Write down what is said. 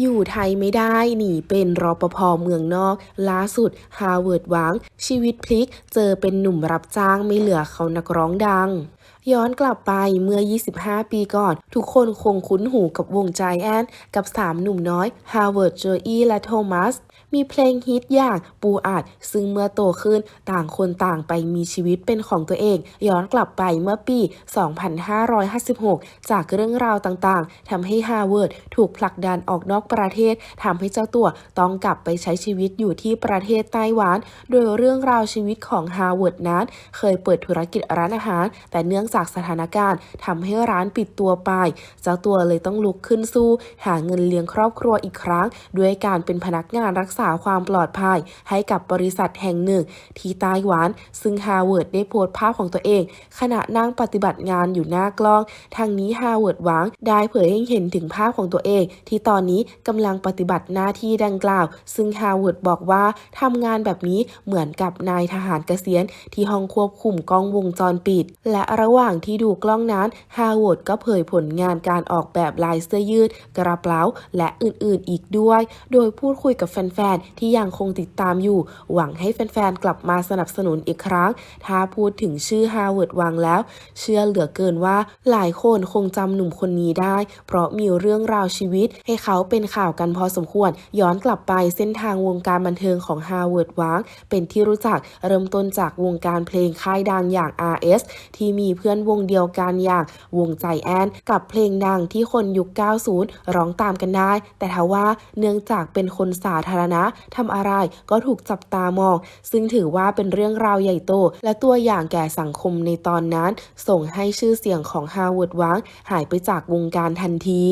อยู่ไทยไม่ได้หนีเป็นรปภเมืองนอก ล่าสุดฮาร์วาร์ดหวัง ชีวิตพลิก เจอเป็นหนุ่มรับจ้างไม่เหลือเขานักร้องดังย้อนกลับไปเมื่อ 25 ปีก่อน ทุกคนคงคุ้นหูกับวงใจแอนกับ 3 หนุ่มน้อย ฮาร์วาร์ดโจอี้และโทมัส มีเพลงฮิตอย่างปูอัด ซึ่งเมื่อโตขึ้นต่างคนต่างไปมีชีวิตเป็นของตัวเอง ย้อนกลับไปเมื่อปี 2556 จากเรื่องราวต่างๆทำให้ฮาร์วาร์ดถูกผลักดันออกนอกประเทศทำให้เจ้าตัวต้องกลับไปใช้ชีวิตอยู่ที่ประเทศไต้หวัน โดยเรื่องราวชีวิตของฮาร์วาร์ดนั้น เคยเปิดธุรกิจร้านอาหาร แต่เนื่องจากสถานการณ์ทำให้ร้านปิดตัวไป เจ้าตัวเลยต้องลุกขึ้นสู้ หาเงินเลี้ยงครอบครัวอีกครั้ง ด้วยการเป็นพนักงานรักษาความปลอดภัย ให้กับบริษัทแห่งหนึ่ง ที่ไต้หวัน ซึ่งฮาร์วาร์ดได้โพสต์ภาพของตัวเอง ขณะนั่งปฏิบัติงานอยู่หน้ากล้อง ทางนี้ฮาร์วาร์ดหวังได้เผยให้เห็นถึงภาพของตัวเอง ที่ตอนนี้กำลังปฏิบัติหน้าที่ดังกล่าว ซึ่งฮาร์วาร์ดบอกว่าทำงานแบบนี้เหมือนกับนายทหารเกษียณที่ห้องควบคุมกล้องวงจรปิด และระหว่างบางที่ดูกล้องนั้นฮาวาร์ดก็เผยผลงานการออกแบบลายเสื้อยืด กระเป๋าและอื่นๆอีกด้วย โดยพูดคุยกับแฟนๆ ที่ยังคงติดตามอยู่ หวังให้แฟนๆ กลับมาสนับสนุนอีกครั้ง ถ้าพูดถึงชื่อฮาวาร์ดวังแล้ว เชื่อเหลือเกินว่าหลายคนคงจำหนุ่มคนนี้ได้ เพราะมีเรื่องราวชีวิต ให้เขาเป็นข่าวกันพอสมควร ย้อนกลับไปเส้นทางวงการบันเทิงของฮาวาร์ดวังเป็นที่รู้จักเริ่มต้นจากวงการเพลงค่ายดังอย่าง RS ที่มีเพื่อนวงเดียวกันอย่างวงใจแอนกับเพลงดังที่คนยุค 90 ร้องตามกันได้ แต่ทว่าเนื่องจากเป็นคนสาธารณะทำอะไรก็ถูกจับตามอง ซึ่งถือว่าเป็นเรื่องราวใหญ่โต และตัวอย่างแก่สังคมในตอนนั้น ส่งให้ชื่อเสียงของฮาวเวิร์ดวังหายไปจากวงการทันที